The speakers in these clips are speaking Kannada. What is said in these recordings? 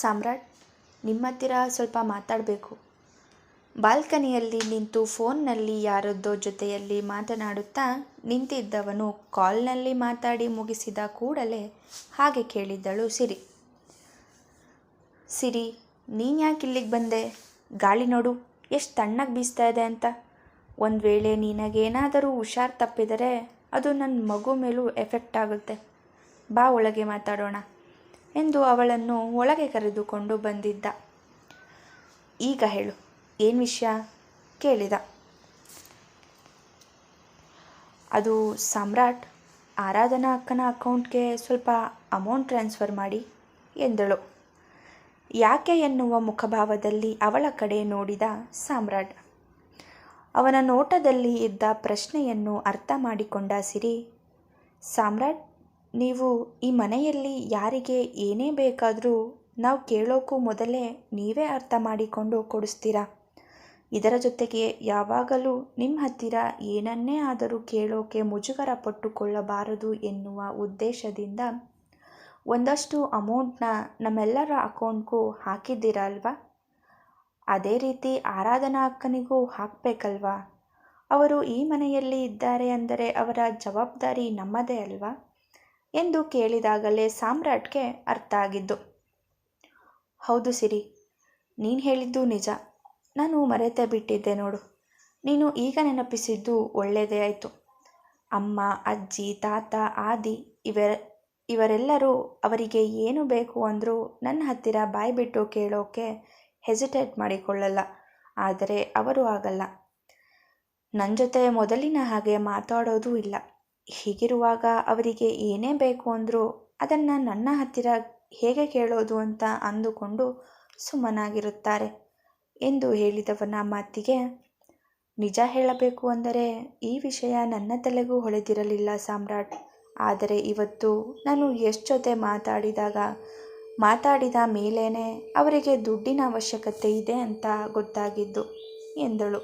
ಸಾಮ್ರಾಟ್ ನಿಮ್ಮ ಹತ್ತಿರ ಸ್ವಲ್ಪ ಮಾತಾಡಬೇಕು. ಬಾಲ್ಕನಿಯಲ್ಲಿ ನಿಂತು ಫೋನ್ನಲ್ಲಿ ಯಾರದ್ದೋ ಜೊತೆಯಲ್ಲಿ ಮಾತನಾಡುತ್ತಾ ನಿಂತಿದ್ದವನು ಕಾಲ್ನಲ್ಲಿ ಮಾತಾಡಿ ಮುಗಿಸಿದ ಕೂಡಲೇ ಹಾಗೆ ಕೇಳಿದ್ದಳು ಸಿರಿ. ಸಿರಿ, ನೀನು ಯಾಕೆ ಇಲ್ಲಿಗೆ ಬಂದೆ? ಗಾಳಿ ನೋಡು, ಎಷ್ಟು ತಣ್ಣಗೆ ಬೀಸ್ತಾ ಇದೆ ಅಂತ. ಒಂದು ವೇಳೆ ನಿನಗೇನಾದರೂ ಹುಷಾರು ತಪ್ಪಿದರೆ ಅದು ನನ್ನ ಮಗು ಮೇಲೂ ಎಫೆಕ್ಟ್ ಆಗುತ್ತೆ. ಬಾ ಒಳಗೆ ಮಾತಾಡೋಣ. ಎಂದು ಅವಳನ್ನು ಒಳಗೆ ಕರೆದುಕೊಂಡು ಬಂದಿದ್ದ. ಈಗ ಹೇಳು, ಏನು ವಿಷಯ? ಕೇಳಿದ. ಅದು ಸಾಮ್ರಾಟ್ ಆರಾಧನಾ ಅಕ್ಕನ ಅಕೌಂಟ್ಗೆ ಸ್ವಲ್ಪ ಅಮೌಂಟ್ ಟ್ರಾನ್ಸ್ಫರ್ ಮಾಡಿ ಎಂದಳು. ಯಾಕೆ ಎನ್ನುವ ಮುಖಭಾವದಲ್ಲಿ ಅವಳ ಕಡೆ ನೋಡಿದ ಸಾಮ್ರಾಟ್. ಅವನ ನೋಟದಲ್ಲಿ ಇದ್ದ ಪ್ರಶ್ನೆಯನ್ನು ಅರ್ಥ ಮಾಡಿಕೊಂಡ ಸಿರಿ, ಸಾಮ್ರಾಟ್ ನೀವು ಈ ಮನೆಯಲ್ಲಿ ಯಾರಿಗೆ ಏನೇ ಬೇಕಾದರೂ ನಾವು ಕೇಳೋಕ್ಕೂ ಮೊದಲೇ ನೀವೇ ಅರ್ಥ ಮಾಡಿಕೊಂಡು ಕೊಡಿಸ್ತೀರಾ? ಇದರ ಜೊತೆಗೆ ಯಾವಾಗಲೂ ನಿಮ್ಮ ಹತ್ತಿರ ಏನನ್ನೇ ಆದರೂ ಕೇಳೋಕೆ ಮುಜುಗರ ಪಟ್ಟುಕೊಳ್ಳಬಾರದು ಎನ್ನುವ ಉದ್ದೇಶದಿಂದ ಒಂದಷ್ಟು ಅಮೌಂಟ್ನ ನಮ್ಮೆಲ್ಲರ ಅಕೌಂಟ್ಗೂ ಹಾಕಿದ್ದೀರಾ ಅಲ್ವಾ? ಅದೇ ರೀತಿ ಆರಾಧನಾ ಅಕ್ಕನಿಗೂ ಹಾಕಬೇಕಲ್ವಾ? ಅವರು ಈ ಮನೆಯಲ್ಲಿ ಇದ್ದಾರೆ ಅಂದರೆ ಅವರ ಜವಾಬ್ದಾರಿ ನಮ್ಮದೇ ಅಲ್ವಾ? ಎಂದು ಕೇಳಿದಾಗಲೇ ಸಾಮ್ರಾಟ್ಗೆ ಅರ್ಥ ಆಗಿದ್ದು. ಹೌದು ಸಿರಿ, ನೀನು ಹೇಳಿದ್ದು ನಿಜ. ನಾನು ಮರೆತೇ ಬಿಟ್ಟಿದ್ದೆ ನೋಡು. ನೀನು ಈಗ ನೆನಪಿಸಿದ್ದು ಒಳ್ಳೆಯದೇ ಆಯಿತು. ಅಮ್ಮ, ಅಜ್ಜಿ, ತಾತ, ಆದಿ ಇವರ, ಇವರೆಲ್ಲರೂ ಅವರಿಗೆ ಏನು ಬೇಕು ಅಂದರೂ ನನ್ನ ಹತ್ತಿರ ಬಾಯಿ ಬಿಟ್ಟು ಕೇಳೋಕೆ ಹೆಸಿಟೇಟ್ ಮಾಡಿಕೊಳ್ಳಲ್ಲ. ಆದರೆ ಅವರು ಆಗಲ್ಲ ನನ್ನ ಜೊತೆ ಮೊದಲಿನ ಹಾಗೆ ಮಾತಾಡೋದೂ ಇಲ್ಲ. ಹೀಗಿರುವಾಗ ಅವರಿಗೆ ಏನೇ ಬೇಕು ಅಂದರೂ ಅದನ್ನು ನನ್ನ ಹತ್ತಿರ ಹೇಗೆ ಕೇಳೋದು ಅಂತ ಅಂದುಕೊಂಡು ಸುಮ್ಮನಾಗಿರುತ್ತಾರೆ ಎಂದು ಹೇಳಿದವನ ಮಾತಿಗೆ, ನಿಜ ಹೇಳಬೇಕು ಅಂದರೆ ಈ ವಿಷಯ ನನ್ನ ತಲೆಗೂ ಹೊಳೆದಿರಲಿಲ್ಲ ಸಾಮ್ರಾಟ್. ಆದರೆ ಇವತ್ತು ನಾನು ಎಷ್ಟು ಜೊತೆ ಮಾತಾಡಿದಾಗ, ಮಾತಾಡಿದ ಮೇಲೇನೆ ಅವರಿಗೆ ದುಡ್ಡಿನ ಅವಶ್ಯಕತೆ ಇದೆ ಅಂತ ಗೊತ್ತಾಗಿದ್ದು, ಎಂದಳು.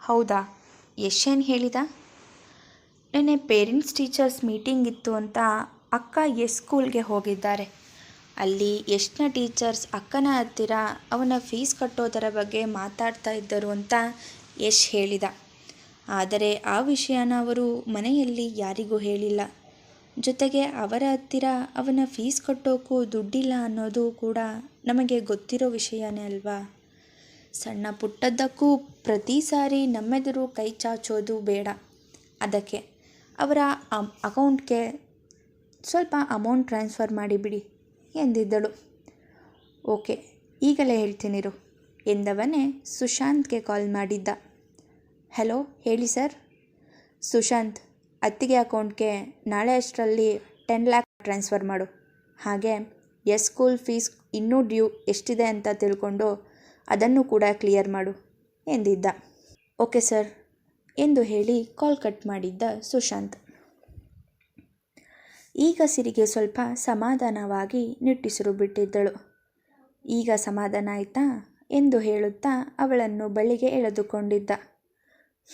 ಹೌದಾ? ಯಶೇನ್ ಹೇಳಿದ? ನೆನ್ನೆ ಪೇರೆಂಟ್ಸ್ ಟೀಚರ್ಸ್ ಮೀಟಿಂಗ್ ಇತ್ತು ಅಂತ ಅಕ್ಕ ಎಸ್ ಸ್ಕೂಲ್ಗೆ ಹೋಗಿದ್ದಾರೆ. ಅಲ್ಲಿ ಎಷ್ಟನ ಟೀಚರ್ಸ್ ಅಕ್ಕನ ಹತ್ತಿರ ಅವನ ಫೀಸ್ ಕಟ್ಟೋದರ ಬಗ್ಗೆ ಮಾತಾಡ್ತಾ ಇದ್ದರು ಅಂತ ಯಶ್ ಹೇಳಿದ. ಆದರೆ ಆ ವಿಷಯನ ಅವರು ಮನೆಯಲ್ಲಿ ಯಾರಿಗೂ ಹೇಳಿಲ್ಲ. ಜೊತೆಗೆ ಅವರ ಹತ್ತಿರ ಅವನ ಫೀಸ್ ಕಟ್ಟೋಕ್ಕೂ ದುಡ್ಡಿಲ್ಲ ಅನ್ನೋದು ಕೂಡ ನಮಗೆ ಗೊತ್ತಿರೋ ವಿಷಯನೇ ಅಲ್ವಾ? ಸಣ್ಣ ಪುಟ್ಟದ್ದಕ್ಕೂ ಪ್ರತಿ ಸಾರಿ ನಮ್ಮೆದುರು ಕೈ ಚಾಚೋದು ಬೇಡ. ಅದಕ್ಕೆ ಅವರ ಅಕೌಂಟ್ಗೆ ಸ್ವಲ್ಪ ಅಮೌಂಟ್ ಟ್ರಾನ್ಸ್ಫರ್ ಮಾಡಿಬಿಡಿ ಎಂದಿದ್ದಳು. ಓಕೆ, ಈಗಲೇ ಹೇಳ್ತೀನಿರು ಎಂದವನೇ ಸುಶಾಂತ್ಗೆ ಕಾಲ್ ಮಾಡಿದ್ದ. ಹಲೋ, ಹೇಳಿ ಸರ್. ಸುಶಾಂತ್, ಅತ್ತಿಗೆ ಅಕೌಂಟ್ಗೆ ನಾಳೆ ಅಷ್ಟರಲ್ಲಿ ಟೆನ್ ಲ್ಯಾಕ್ ಟ್ರಾನ್ಸ್ಫರ್ ಮಾಡು. ಹಾಗೆ, ಎಸ್ ಸ್ಕೂಲ್ ಫೀಸ್ ಇನ್ನೂ ಡ್ಯೂ ಎಷ್ಟಿದೆ ಅಂತ ತಿಳ್ಕೊಂಡು ಅದನ್ನು ಕೂಡ ಕ್ಲಿಯರ್ ಮಾಡು ಎಂದಿದ್ದ. Okay sir. ಎಂದು ಹೇಳಿ ಕಾಲ್ ಕಟ್ ಮಾಡಿದ್ದ ಸುಶಾಂತ್. ಈಗ ಸಿರಿಗೆ ಸ್ವಲ್ಪ ಸಮಾಧಾನವಾಗಿ ನಿಟ್ಟುಸಿರು ಬಿಟ್ಟಿದ್ದಳು. ಈಗ ಸಮಾಧಾನ ಆಯ್ತಾ? ಎಂದು ಹೇಳುತ್ತಾ ಅವಳನ್ನು ಬಳಿಗೆ ಎಳೆದುಕೊಂಡಿದ್ದ.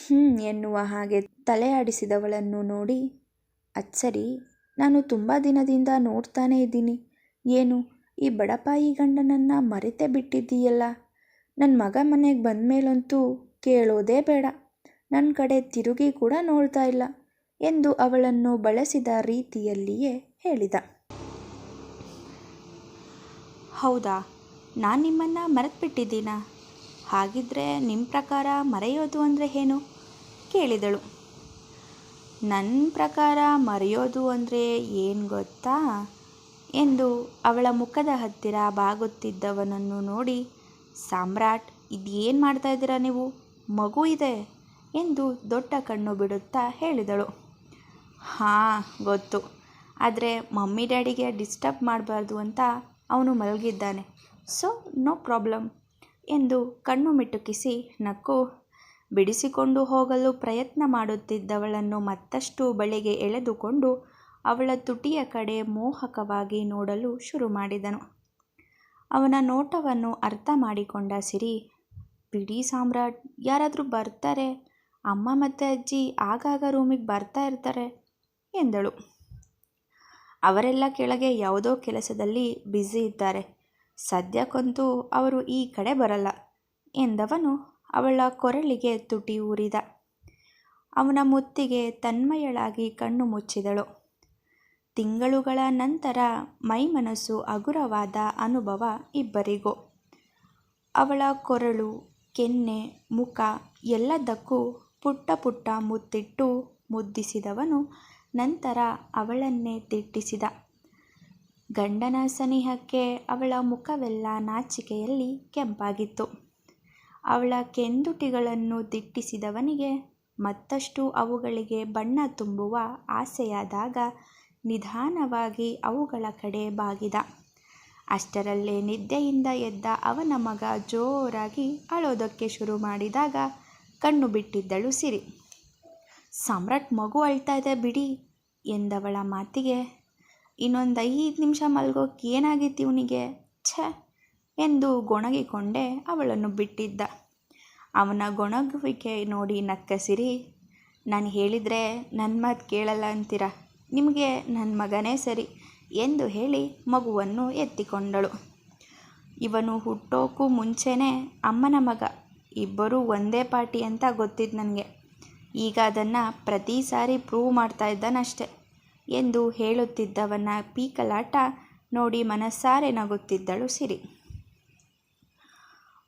ಹ್ಞೂ ಎನ್ನುವ ಹಾಗೆ ತಲೆಯಾಡಿಸಿದವಳನ್ನು ನೋಡಿ, ಅಚ್ಚರಿ, ನಾನು ತುಂಬ ದಿನದಿಂದ ನೋಡ್ತಾನೇ ಇದ್ದೀನಿ. ಏನು, ಈ ಬಡಪಾಯಿ ಗಂಡನನ್ನು ಮರೆತೇ ಬಿಟ್ಟಿದ್ದೀಯಲ್ಲ? ನನ್ನ ಮಗ ಮನೆಗೆ ಬಂದ ಮೇಲಂತೂ ಕೇಳೋದೇ ಬೇಡ. ನನ್ನ ಕಡೆ ತಿರುಗಿ ಕೂಡ ನೋಡ್ತಾ ಇಲ್ಲ ಎಂದು ಅವಳನ್ನು ಬಳಸಿದ ರೀತಿಯಲ್ಲಿಯೇ ಹೇಳಿದ. ಹೌದಾ? ನಾನು ನಿಮ್ಮನ್ನು ಮರೆತುಬಿಟ್ಟಿದ್ದೀನಾ? ಹಾಗಿದ್ರೆ ನಿಮ್ಮ ಪ್ರಕಾರ ಮರೆಯೋದು ಅಂದರೆ ಏನು? ಕೇಳಿದಳು. ನನ್ನ ಪ್ರಕಾರ ಮರೆಯೋದು ಅಂದರೆ ಏನು ಗೊತ್ತಾ? ಎಂದು ಅವಳ ಮುಖದ ಹತ್ತಿರ ಬಾಗುತ್ತಿದ್ದವನನ್ನು ನೋಡಿ, ಸಾಮ್ರಾಟ್ ಇದೇನು ಮಾಡ್ತಾ ಇದ್ದೀರಾ ನೀವು? ಮಗು ಇದೆ. ಎಂದು ದೊಡ್ಡ ಕಣ್ಣು ಬಿಡುತ್ತಾ ಹೇಳಿದಳು. ಹಾಂ, ಗೊತ್ತು. ಆದರೆ ಮಮ್ಮಿ ಡ್ಯಾಡಿಗೆ ಡಿಸ್ಟರ್ಬ್ ಮಾಡಬಾರ್ದು ಅಂತ ಅವನು ಮಲಗಿದ್ದಾನೆ. ಸೊ, ನೋ ಪ್ರಾಬ್ಲಮ್ ಎಂದು ಕಣ್ಣು ಮಿಟುಕಿಸಿ ನಕ್ಕು, ಬಿಡಿಸಿಕೊಂಡು ಹೋಗಲು ಪ್ರಯತ್ನ ಮಾಡುತ್ತಿದ್ದವಳನ್ನು ಮತ್ತಷ್ಟು ಬಳಿಗೆ ಎಳೆದುಕೊಂಡು ಅವಳ ತುಟಿಯ ಕಡೆ ಮೋಹಕವಾಗಿ ನೋಡಲು ಶುರು ಮಾಡಿದನು. ಅವನ ನೋಟವನ್ನು ಅರ್ಥ ಮಾಡಿಕೊಂಡ ಸಿರಿ, ಬಿಡಿ ಸಾಮ್ರಾಟ್, ಯಾರಾದರೂ ಬರ್ತಾರೆ? ಅಮ್ಮ ಮತ್ತು ಅಜ್ಜಿ ಆಗಾಗ ರೂಮಿಗೆ ಬರ್ತಾ ಇರ್ತಾರೆ ಎಂದಳು. ಅವರೆಲ್ಲ ಕೆಳಗೆ ಯಾವುದೋ ಕೆಲಸದಲ್ಲಿ ಬ್ಯುಸಿ ಇದ್ದಾರೆ. ಸದ್ಯಕ್ಕಂತೂ ಅವರು ಈ ಕಡೆ ಬರಲ್ಲ ಎಂದವನು ಅವಳ ಕೊರಳಿಗೆ ತುಟಿ ಊರಿದ. ಅವನ ಮುತ್ತಿಗೆ ತನ್ಮಯಳಾಗಿ ಕಣ್ಣು ಮುಚ್ಚಿದಳು. ತಿಂಗಳುಗಳ ನಂತರ ಮೈಮನಸ್ಸು ಹಗುರವಾದ ಅನುಭವ ಇಬ್ಬರಿಗೂ. ಅವಳ ಕೊರಳು, ಕೆನ್ನೆ, ಮುಖ ಎಲ್ಲದಕ್ಕೂ ಪುಟ್ಟ ಪುಟ್ಟ ಮುತ್ತಿಟ್ಟು ಮುದ್ದಿಸಿದವನು ನಂತರ ಅವಳನ್ನೇ ದಿಟ್ಟಿಸಿದ ಗಂಡನ ಸನಿಹಕ್ಕೆ ಅವಳ ಮುಖವೆಲ್ಲ ನಾಚಿಕೆಯಲ್ಲಿ ಕೆಂಪಾಗಿತ್ತು. ಅವಳ ಕೆಂದುಟಿಗಳನ್ನು ದಿಟ್ಟಿಸಿದವನಿಗೆ ಮತ್ತಷ್ಟು ಅವುಗಳಿಗೆ ಬಣ್ಣ ತುಂಬುವ ಆಸೆಯಾದಾಗ ನಿಧಾನವಾಗಿ ಅವುಗಳ ಕಡೆ ಬಾಗಿದ. ಅಷ್ಟರಲ್ಲೇ ನಿದ್ದೆಯಿಂದ ಎದ್ದ ಅವನ ಮಗ ಜೋರಾಗಿ ಅಳೋದಕ್ಕೆ ಶುರು ಮಾಡಿದಾಗ ಕಣ್ಣು ಬಿಟ್ಟಿದ್ದಳು ಸಿರಿ. ಸಾಮ್ರಾಟ್ ಮಗು ಅಳ್ತಾ ಇದೆ ಬಿಡಿ, ಎಂದವಳ ಮಾತಿಗೆ. ಇನ್ನೊಂದು ಐದು ನಿಮಿಷ ಮಲ್ಗೋಕೆ ಏನಾಗಿತ್ತು ಇವನಿಗೆ? ಛ, ಎಂದು ಗೊಣಗಿಕೊಂಡೆ ಅವಳನ್ನು ಬಿಟ್ಟಿದ್ದ. ಅವನ ಗೊಣಗುವಿಕೆ ನೋಡಿ ನಕ್ಕ ಸಿರಿ. ನಾನು ಹೇಳಿದರೆ ನನ್ನ ಮಾತು ಕೇಳಲ್ಲ ಅಂತೀರ? ನಿಮಗೆ ನನ್ನ ಮಗನೇ ಸರಿ, ಎಂದು ಹೇಳಿ ಮಗುವನ್ನು ಎತ್ತಿಕೊಂಡಳು. ಇವನು ಹುಟ್ಟೋಕ್ಕೂ ಮುಂಚೆನೇ ಅಮ್ಮನ ಮಗ. ಇಬ್ಬರೂ ಒಂದೇ ಪಾರ್ಟಿ ಅಂತ ಗೊತ್ತಿದ್ದು ನನಗೆ. ಈಗ ಅದನ್ನು ಪ್ರತಿ ಸಾರಿ ಪ್ರೂವ್ ಮಾಡ್ತಾ ಇದ್ದಾನಷ್ಟೆ. ಎಂದು ಹೇಳುತ್ತಿದ್ದವನ ಪೀಕಲಾಟ ನೋಡಿ ಮನಸ್ಸಾರೆ ನಗುತ್ತಿದ್ದಳು ಸಿರಿ.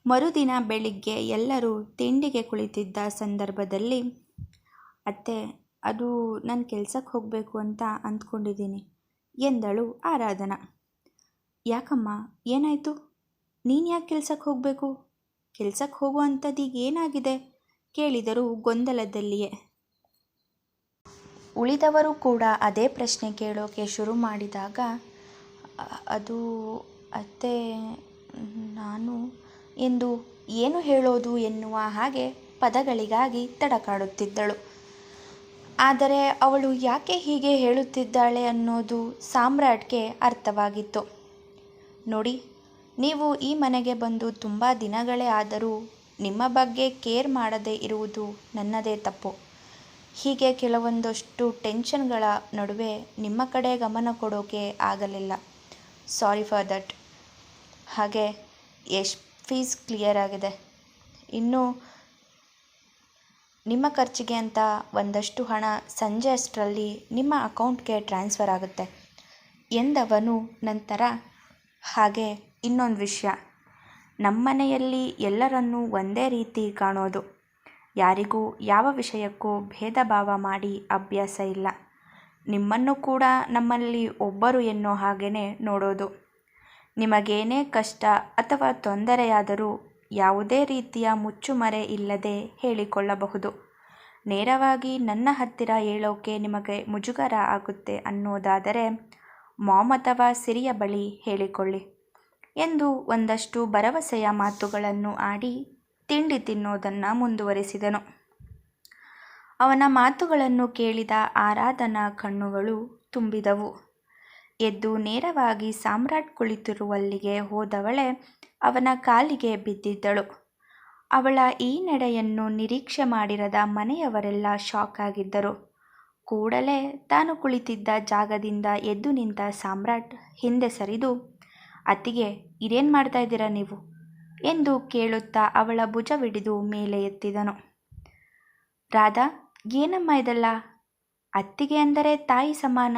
ಮರುದಿನ ಬೆಳಿಗ್ಗೆ ಎಲ್ಲರೂ ತಿಂಡಿಗೆ ಕುಳಿತಿದ್ದ ಸಂದರ್ಭದಲ್ಲಿ, ಅತ್ತೆ, ಅದು ನಾನು ಕೆಲಸಕ್ಕೆ ಹೋಗಬೇಕು ಅಂತ ಅಂದ್ಕೊಂಡಿದ್ದೀನಿ, ಎಂದಳು ಆರಾಧನಾ. ಯಾಕಮ್ಮ, ಏನಾಯಿತು? ನೀನು ಯಾಕೆ ಕೆಲಸಕ್ಕೆ ಹೋಗಬೇಕು? ಕೆಲ್ಸಕ್ಕೆ ಹೋಗುವಂಥದ್ದೀಗ ಏನಾಗಿದೆ? ಕೇಳಿದರು ಗೊಂದಲದಲ್ಲಿಯೇ. ಉಳಿದವರು ಕೂಡ ಅದೇ ಪ್ರಶ್ನೆ ಕೇಳೋಕೆ ಶುರು ಮಾಡಿದಾಗ, ಅದು ಅತ್ತೆ, ನಾನು ಎಂದು ಏನು ಹೇಳೋದು ಎನ್ನುವ ಹಾಗೆ ಪದಗಳಿಗಾಗಿ ತಡಕಾಡುತ್ತಿದ್ದಳು ಆದರೆ ಅವಳು ಯಾಕೆ ಹೀಗೆ ಹೇಳುತ್ತಿದ್ದಾಳೆ ಅನ್ನೋದು ಸಾಮ್ರಾಟ್ಗೆ ಅರ್ಥವಾಗಿತ್ತು. ನೋಡಿ ನೀವು ಈ ಮನೆಗೆ ಬಂದು ತುಂಬ ದಿನಗಳೇ ಆದರೂ ನಿಮ್ಮ ಬಗ್ಗೆ ಕೇರ್ ಮಾಡದೇ ಇರುವುದು ನನ್ನದೇ ತಪ್ಪು. ಹೀಗೆ ಕೆಲವೊಂದಷ್ಟು ಟೆನ್ಷನ್ಗಳ ನಡುವೆ ನಿಮ್ಮ ಕಡೆ ಗಮನ ಕೊಡೋಕೆ ಆಗಲಿಲ್ಲ. Sorry for that. ಹಾಗೆ ಎಷ್ಟು ಫೀಸ್ ಕ್ಲಿಯರ್ ಆಗಿದೆ. ಇನ್ನು ನಿಮ್ಮ ಖರ್ಚಿಗೆ ಅಂತ ಒಂದಷ್ಟು ಹಣ ಸಂಜೆ ಅಷ್ಟರಲ್ಲಿ ನಿಮ್ಮ ಅಕೌಂಟ್ಗೆ ಟ್ರಾನ್ಸ್ಫರ್ ಆಗುತ್ತೆ ಎಂದವನು ನಂತರ ಹಾಗೆ ಇನ್ನೊಂದು ವಿಷಯ. ನಮ್ಮನೆಯಲ್ಲಿ ಎಲ್ಲರನ್ನೂ ಒಂದೇ ರೀತಿ ಕಾಣೋದು. ಯಾರಿಗೂ ಯಾವ ವಿಷಯಕ್ಕೂ ಭೇದ ಭಾವ ಮಾಡಿ ಅಭ್ಯಾಸ ಇಲ್ಲ. ನಿಮ್ಮನ್ನು ಕೂಡ ನಮ್ಮಲ್ಲಿ ಒಬ್ಬರು ಎನ್ನೋ ಹಾಗೆಯೇ ನೋಡೋದು. ನಿಮಗೇನೇ ಕಷ್ಟ ಅಥವಾ ತೊಂದರೆಯಾದರೂ ಯಾವುದೇ ರೀತಿಯ ಮುಚ್ಚುಮರೆ ಇಲ್ಲದೆ ಹೇಳಿಕೊಳ್ಳಬಹುದು. ನೇರವಾಗಿ ನನ್ನ ಹತ್ತಿರ ಹೇಳೋಕೆ ನಿಮಗೆ ಮುಜುಗರ ಆಗುತ್ತೆ ಅನ್ನೋದಾದರೆ, ಮಾಮ್ ಅಥವಾ ಸಿರಿಯ ಬಳಿ ಹೇಳಿಕೊಳ್ಳಿ. ಎಂದು ಒಂದಷ್ಟು ಭರವಸೆಯ ಮಾತುಗಳನ್ನು ಆಡಿ ತಿಂಡಿ ತಿನ್ನೋದನ್ನು ಮುಂದುವರಿಸಿದನು. ಅವನ ಮಾತುಗಳನ್ನು ಕೇಳಿದ ಆರಾಧನಾ ಕಣ್ಣುಗಳು ತುಂಬಿದವು. ಎದ್ದು ನೇರವಾಗಿ ಸಾಮ್ರಾಟ್ ಕುಳಿತಿರುವಲ್ಲಿಗೆ ಹೋದವಳೆ ಅವನ ಕಾಲಿಗೆ ಬಿದ್ದಿದ್ದಳು. ಅವಳ ಈ ನಡೆಯನ್ನು ನಿರೀಕ್ಷೆ ಮಾಡಿರದ ಮನೆಯವರೆಲ್ಲ ಶಾಕ್ ಆಗಿದ್ದರು. ಕೂಡಲೇ ತಾನು ಕುಳಿತಿದ್ದ ಜಾಗದಿಂದ ಎದ್ದು ನಿಂತ ಸಾಮ್ರಾಟ್ ಹಿಂದೆ ಸರಿದು ಅತ್ತಿಗೆ, ಇದೇನು ಮಾಡ್ತಾ ಇದ್ದೀರಾ ನೀವು? ಎಂದು ಕೇಳುತ್ತಾ ಅವಳ ಭುಜವಿಡಿದು ಮೇಲೆ ಎತ್ತಿದನು. ರಾಧಾ, ಏನಮ್ಮ ಇದೆಲ್ಲ? ಅತ್ತಿಗೆ ಅಂದರೆ ತಾಯಿ ಸಮಾನ.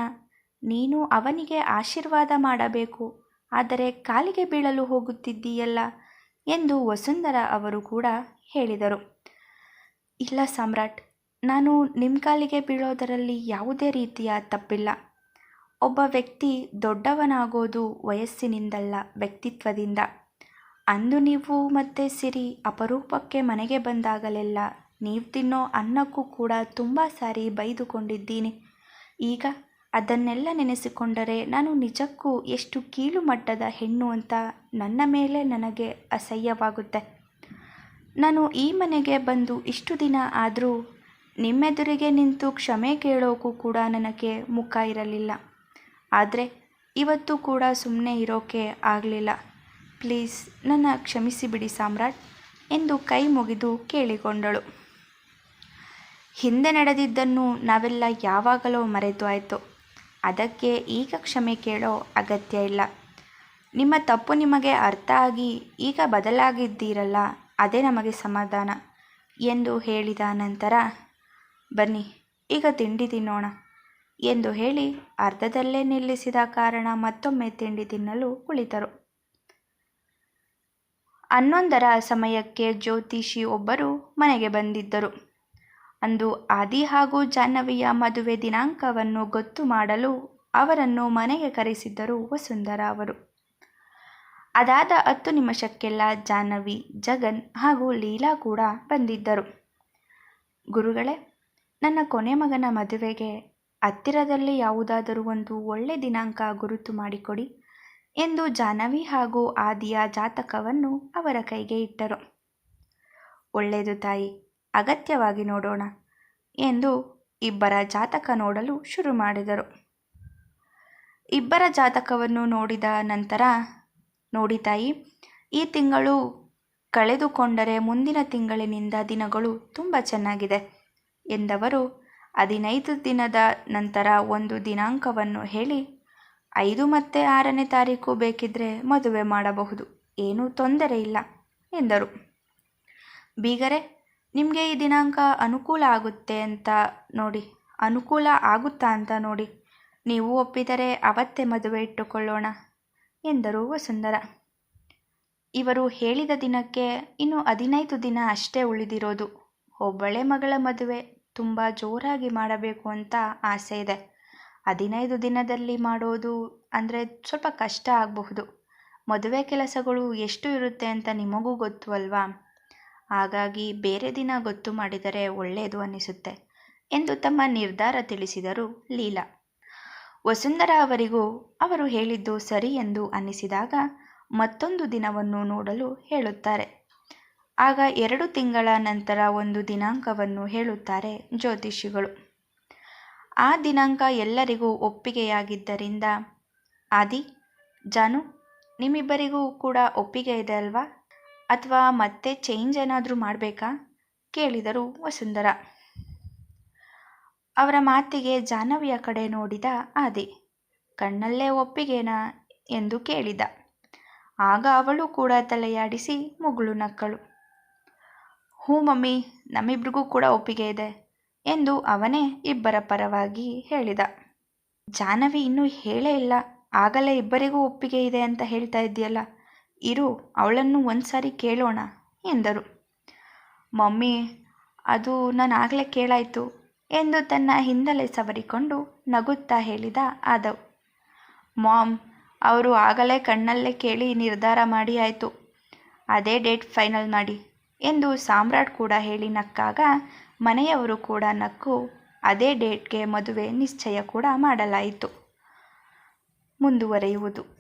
ನೀನು ಅವನಿಗೆ ಆಶೀರ್ವಾದ ಮಾಡಬೇಕು. ಆದರೆ ಕಾಲಿಗೆ ಬೀಳಲು ಹೋಗುತ್ತಿದ್ದೀಯಲ್ಲ? ಎಂದು ವಸುಂಧರ ಅವರು ಕೂಡ ಹೇಳಿದರು. ಇಲ್ಲ ಸಾಮ್ರಾಟ್, ನಾನು ನಿಮ್ಮ ಕಾಲಿಗೆ ಬೀಳೋದರಲ್ಲಿ ಯಾವುದೇ ರೀತಿಯ ತಪ್ಪಿಲ್ಲ. ಒಬ್ಬ ವ್ಯಕ್ತಿ ದೊಡ್ಡವನಾಗೋದು ವಯಸ್ಸಿನಿಂದಲ್ಲ ವ್ಯಕ್ತಿತ್ವದಿಂದ. ಅಂದು ನೀವು ಮತ್ತೆ ಸಿರಿ, ಅಪರೂಪಕ್ಕೆ ಮನೆಗೆ ಬಂದಾಗಲೆಲ್ಲ ನೀವು ತಿನ್ನೋ ಅನ್ನಕ್ಕೂ ಕೂಡ ತುಂಬ ಸಾರಿ ಬೈದುಕೊಂಡಿದ್ದೀನಿ. ಈಗ ಅದನ್ನೆಲ್ಲ ನೆನೆಸಿಕೊಂಡರೆ ನಾನು ನಿಜಕ್ಕೂ ಎಷ್ಟು ಕೀಳು ಮಟ್ಟದ ಹೆಣ್ಣು ಅಂತ ನನ್ನ ಮೇಲೆ ನನಗೆ ಅಸಹ್ಯವಾಗುತ್ತೆ. ನಾನು ಈ ಮನೆಗೆ ಬಂದು ಇಷ್ಟು ದಿನ ಆದರೂ ನಿಮ್ಮೆದುರಿಗೆ ನಿಂತು ಕ್ಷಮೆ ಕೇಳೋಕ್ಕೂ ಕೂಡ ನನಗೆ ಮುಖ ಇರಲಿಲ್ಲ. ಆದರೆ ಇವತ್ತು ಕೂಡ ಸುಮ್ಮನೆ ಇರೋಕ್ಕೆ ಆಗಲಿಲ್ಲ. ಪ್ಲೀಸ್ ನನ್ನ ಕ್ಷಮಿಸಿಬಿಡಿ ಸಾಮ್ರಾಟ್ ಎಂದು ಕೈ ಮುಗಿದು ಕೇಳಿಕೊಂಡಳು. ಹಿಂದೆ ನಡೆದಿದ್ದನ್ನು ನಾವೆಲ್ಲ ಯಾವಾಗಲೋ ಮರೆತು ಆಯಿತು. ಅದಕ್ಕೆ ಈಗ ಕ್ಷಮೆ ಕೇಳೋ ಅಗತ್ಯ ಇಲ್ಲ. ನಿಮ್ಮ ತಪ್ಪು ನಿಮಗೆ ಅರ್ಥ ಆಗಿ ಈಗ ಬದಲಾಗಿದ್ದೀರಲ್ಲ, ಅದೇ ನಮಗೆ ಸಮಾಧಾನ ಎಂದು ಹೇಳಿದ ನಂತರ, ಬನ್ನಿ, ಈಗ ತಿಂಡಿ ತಿನ್ನೋಣ. ಎಂದು ಹೇಳಿ ಅರ್ಧದಲ್ಲೇ ನಿಲ್ಲಿಸಿದ ಕಾರಣ ಮತ್ತೊಮ್ಮೆ ತಿಂಡಿ ತಿನ್ನಲು ಕುಳಿತರು. ಹನ್ನೊಂದರ ಸಮಯಕ್ಕೆ ಜ್ಯೋತಿಷಿ ಒಬ್ಬರು ಮನೆಗೆ ಬಂದಿದ್ದರು. ಅಂದು ಆದಿ ಹಾಗೂ ಜಾಹ್ನವಿಯ ಮದುವೆ ದಿನಾಂಕವನ್ನು ಗೊತ್ತು ಮಾಡಲು ಅವರನ್ನು ಮನೆಗೆ ಕರೆಸಿದ್ದರು ವಸುಂಧರ ಅವರು. ಅದಾದ ಹತ್ತು ನಿಮಿಷಕ್ಕೆಲ್ಲ ಜಾಹ್ನವಿ, ಜಗನ್ ಹಾಗೂ ಲೀಲಾ ಕೂಡ ಬಂದಿದ್ದರು. ಗುರುಗಳೇ, ನನ್ನ ಕೊನೆ ಮಗನ ಮದುವೆಗೆ ಹತ್ತಿರದಲ್ಲಿ ಯಾವುದಾದರೂ ಒಂದು ಒಳ್ಳೆ ದಿನಾಂಕ ಗುರುತು ಮಾಡಿಕೊಡಿ ಎಂದು ಜಾಹ್ನವಿ ಹಾಗೂ ಆದಿಯ ಜಾತಕವನ್ನು ಅವರ ಕೈಗೆ ಇಟ್ಟರು. ಒಳ್ಳೆಯದು ತಾಯಿ, ಅಗತ್ಯವಾಗಿ ನೋಡೋಣ ಎಂದು ಇಬ್ಬರ ಜಾತಕ ನೋಡಲು ಶುರು ಮಾಡಿದರು. ಇಬ್ಬರ ಜಾತಕವನ್ನು ನೋಡಿದ ನಂತರ, ನೋಡಿ ತಾಯಿ, ಈ ತಿಂಗಳು ಕಳೆದುಕೊಂಡರೆ ಮುಂದಿನ ತಿಂಗಳಿನಿಂದ ದಿನಗಳು ತುಂಬ ಚೆನ್ನಾಗಿದೆ ಎಂದವರು ಹದಿನೈದು ದಿನದ ನಂತರ ಒಂದು ದಿನಾಂಕವನ್ನು ಹೇಳಿ, ಐದು ಮತ್ತೆ ಆರನೇ ತಾರೀಕು ಬೇಕಿದ್ದರೆ ಮದುವೆ ಮಾಡಬಹುದು. ಏನೂ ತೊಂದರೆ ಇಲ್ಲ, ಎಂದರು. ಬೀಗರೆ, ನಿಮಗೆ ಈ ದಿನಾಂಕ ಅನುಕೂಲ ಆಗುತ್ತೆ ಅಂತ ನೋಡಿ, ಅನುಕೂಲ ಆಗುತ್ತಾ ಅಂತ ನೋಡಿ, ನೀವು ಒಪ್ಪಿದರೆ ಅವತ್ತೇ ಮದುವೆ ಇಟ್ಟುಕೊಳ್ಳೋಣ, ಎಂದರು ವಸುಂಧರ. ಇವರು ಹೇಳಿದ ದಿನಕ್ಕೆ ಇನ್ನು ಹದಿನೈದು ದಿನ ಅಷ್ಟೇ ಉಳಿದಿರೋದು. ಒಬ್ಬಳೆ ಮಗಳ ಮದುವೆ. ತುಂಬ ಜೋರಾಗಿ ಮಾಡಬೇಕು ಅಂತ ಆಸೆ ಇದೆ. ಹದಿನೈದು ದಿನದಲ್ಲಿ ಮಾಡೋದು ಅಂದರೆ ಸ್ವಲ್ಪ ಕಷ್ಟ ಆಗಬಹುದು. ಮದುವೆ ಕೆಲಸಗಳು ಎಷ್ಟು ಇರುತ್ತೆ ಅಂತ ನಿಮಗೂ ಗೊತ್ತು ಅಲ್ವಾ? ಹಾಗಾಗಿ ಬೇರೆ ದಿನ ಗೊತ್ತು ಮಾಡಿದರೆ ಒಳ್ಳೆಯದು ಅನ್ನಿಸುತ್ತೆ ಎಂದು ತಮ್ಮ ನಿರ್ಧಾರ ತಿಳಿಸಿದರು ಲೀಲಾ. ವಸುಂಧರಾ ಅವರಿಗೂ ಅವರು ಹೇಳಿದ್ದು ಸರಿ ಎಂದು ಅನ್ನಿಸಿದಾಗ ಮತ್ತೊಂದು ದಿನವನ್ನು ನೋಡಲು ಹೇಳುತ್ತಾರೆ. ಆಗ ಎರಡು ತಿಂಗಳ ನಂತರ ಒಂದು ದಿನಾಂಕವನ್ನು ಹೇಳುತ್ತಾರೆ ಜ್ಯೋತಿಷಿಗಳು. ಆ ದಿನಾಂಕ ಎಲ್ಲರಿಗೂ ಒಪ್ಪಿಗೆಯಾಗಿದ್ದರಿಂದ, ಆದಿ, ಜಾನು, ನಿಮ್ಮಿಬ್ಬರಿಗೂ ಕೂಡ ಒಪ್ಪಿಗೆ ಇದೆ ಅಲ್ವಾ? ಅಥವಾ ಮತ್ತೆ ಚೇಂಜ್ ಏನಾದರೂ ಮಾಡಬೇಕಾ? ಕೇಳಿದರು ವಸುಂಧರ. ಅವರ ಮಾತಿಗೆ ಜಾಹ್ನವಿಯ ಕಡೆ ನೋಡಿದ ಆದಿ, ಕಣ್ಣಲ್ಲೇ ಒಪ್ಪಿಗೆನಾ? ಎಂದು ಕೇಳಿದ. ಆಗ ಅವಳು ಕೂಡ ತಲೆಯಾಡಿಸಿ ಮುಗುಳು ನಕ್ಕಳು. ಹ್ಞೂ ಮಮ್ಮಿ, ನಮ್ಮಿಬ್ರಿಗೂ ಕೂಡ ಒಪ್ಪಿಗೆ ಇದೆ ಎಂದು ಅವನೇ ಇಬ್ಬರ ಪರವಾಗಿ ಹೇಳಿದ. ಜಾಹ್ನವಿ ಇನ್ನೂ ಹೇಳೇ ಇಲ್ಲ. ಆಗಲೇ ಇಬ್ಬರಿಗೂ ಒಪ್ಪಿಗೆ ಇದೆ ಅಂತ ಹೇಳ್ತಾ ಇದೆಯಲ್ಲ ಇರು, ಅವಳನ್ನು ಒಂದು ಸಾರಿ ಕೇಳೋಣ ಎಂದರು. ಮಮ್ಮಿ, ಅದು ನಾನು ಆಗಲೇ ಕೇಳಾಯಿತು ಎಂದು ತನ್ನ ಹಿಂದಲೆ ಸವರಿಕೊಂಡು ನಗುತ್ತಾ ಹೇಳಿದ ಆದವ್. ಮಾಮ್, ಅವರು ಆಗಲೇ ಕಣ್ಣಲ್ಲೇ ಕೇಳಿ ನಿರ್ಧಾರ ಮಾಡಿ ಆಯಿತು. ಅದೇ ಡೇಟ್ ಫೈನಲ್ ಮಾಡಿ. ಎಂದು ಸಾಮ್ರಾಟ್ ಕೂಡ ಹೇಳಿ ನಕ್ಕಾಗ ಮನೆಯವರು ಕೂಡ ನಕ್ಕು, ಅದೇ ಡೇಟ್ಗೆ ಮದುವೆ ನಿಶ್ಚಯ ಕೂಡ ಮಾಡಲಾಯಿತು. ಮುಂದುವರೆಯುವುದು.